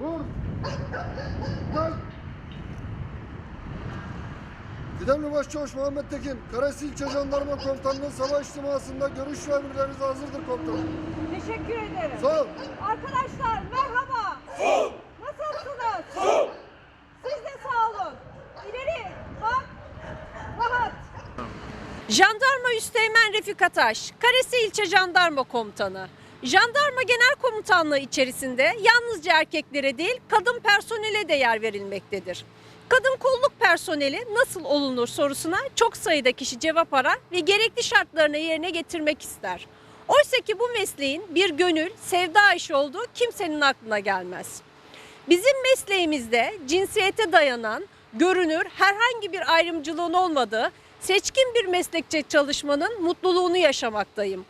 Vur. Gel. Kıdemli Başçavuş Muhammed Tekin, Karasi İlçe Jandarma Komutanlığı sabah içtimasında görüş ve emirleriniz hazırdır komutanım. Teşekkür ederim. Sağ ol. Arkadaşlar merhaba. Nasılsınız? Siz de sağ olun. İleri bak. Rahat. Jandarma Üsteğmen Refik Ataş, Karesi İlçe Jandarma Komutanı. Jandarma Genel Komutanlığı içerisinde yalnızca erkeklere değil kadın personele de yer verilmektedir. Kadın kolluk personeli nasıl olunur sorusuna çok sayıda kişi cevap arar ve gerekli şartlarını yerine getirmek ister. Oysa ki bu mesleğin bir gönül, sevda işi olduğu kimsenin aklına gelmez. Bizim mesleğimizde cinsiyete dayanan, görünür herhangi bir ayrımcılığın olmadığı seçkin bir meslekçe çalışmanın mutluluğunu yaşamaktayım.